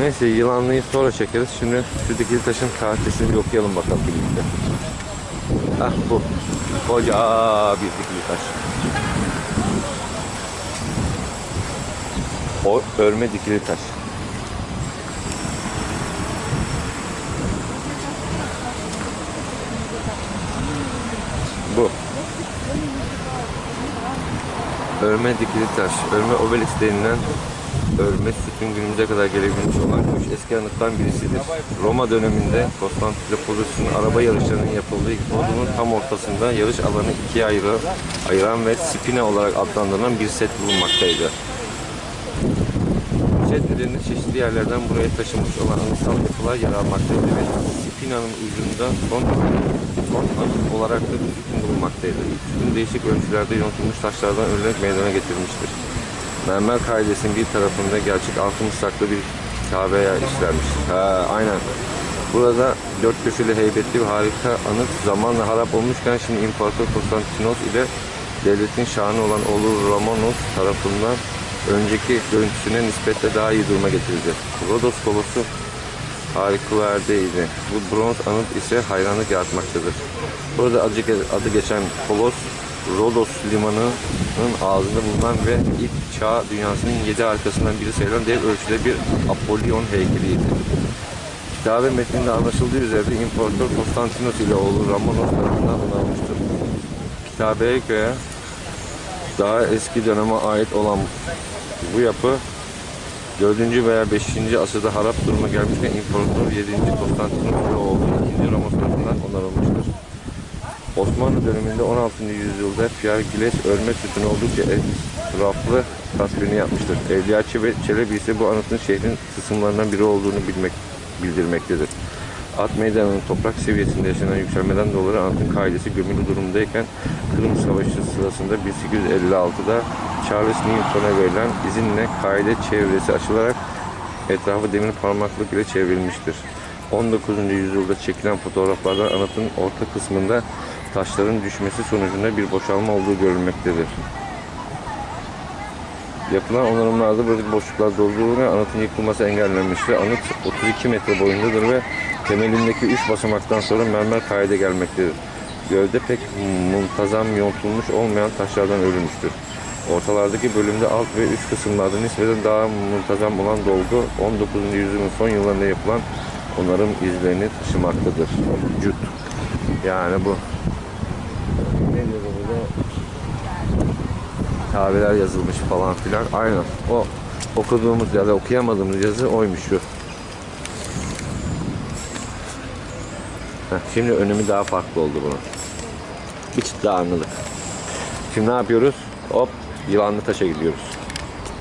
Neyse yılanlıyı sonra çekeriz. Şimdi şu dikili taşın kalitesini bir okuyalım bakalım birlikte. Hah bu. Koca bir dikili taş. O örme dikili taş. Bu. Örme dikili taş. Örme obelix denilen örme sütun günümüze kadar gelebilmiş olan üç eski anıttan birisidir. Roma döneminde Konstantinopolis'in araba yarışlarının yapıldığı hipodromun tam ortasında yarış alanı ikiye ayrı, ayıran ve spine olarak adlandırılan bir set bulunmaktaydı. Setlerini çeşitli yerlerden buraya taşımış olan anıtsal yapılar yer almaktaydı ve Spina'nın ucunda son, son anıt olarak da bir sütun bulunmaktaydı. Sütun değişik ölçülerde yontulmuş taşlardan örülerek meydana getirilmiştir. Mermer kaidesinin bir tarafında gerçek altın ıslaklı bir Kabe'ye işlenmiştir. Ha, aynen. Burada dört köşeli heybetli bir harika anıt zamanla harap olmuşken şimdi İmparator Konstantinos ile devletin şanı olan oğlu Romanos tarafından önceki görüntüsüne nispetle daha iyi duruma getirildi. Rodos kolosu harikulardeydi. Bu bronz anıt ise hayranlık yaratmaktadır. Burada adı, adı geçen kolos Rodos limanının ağzında bulunan ve ilk çağ dünyasının yedi arkasından biri sayılan dev ölçüde bir Apollon heykeliydi. Kitabe metninde anlaşıldığı üzere İmparator Konstantinos ile oğlu Romanos tarafından onarılmıştır. Kitabeye göre daha eski döneme ait olan bu yapı 4. veya 5. asırda harap duruma gelmişken İmparator 7. Konstantinos ve oğlu 2. Ramos tarafından onarılmıştır. Osmanlı döneminde 16. yüzyılda Pierre Gilles örme sütunu oldukça etraflı tasvirini yapmıştır. Evliya Çebe- Çelebi ise bu anıtın şehrin kısımlarından biri olduğunu bilmek, bildirmektedir. At meydanının toprak seviyesinde yaşanan yükselmeden dolayı anıtın kaidesi gömülü durumdayken Kırım Savaşı sırasında 1856'da Charles Newton'a verilen izinle kaide çevresi açılarak etrafı demir parmaklık ile çevrilmiştir. 19. yüzyılda çekilen fotoğraflardan anıtın orta kısmında taşların düşmesi sonucunda bir boşalma olduğu görülmektedir. Yapılan onarımlarda böyle boşluklar ve anıtın yıkılması engellenmiştir. Anıt 32 metre boyundadır ve temelindeki 3 basamaktan sonra mermer kaide gelmektedir. Gövde pek muntazam yontulmuş olmayan taşlardan örülmüştür. Ortalardaki bölümde alt ve üst kısımlarda nispeten daha muntazam olan dolgu 19. yüzyılın son yıllarında yapılan onarım izlerini taşımaktadır. Cüt. Yani bu. Kahveler yazılmış falan filan. Aynen. O okuduğumuz ya da okuyamadığımız yazı oymuş şu. Heh, şimdi önemi daha farklı oldu bunun. Bir çıt daha anladık. Şimdi ne yapıyoruz? Hop yılanlı taşa gidiyoruz.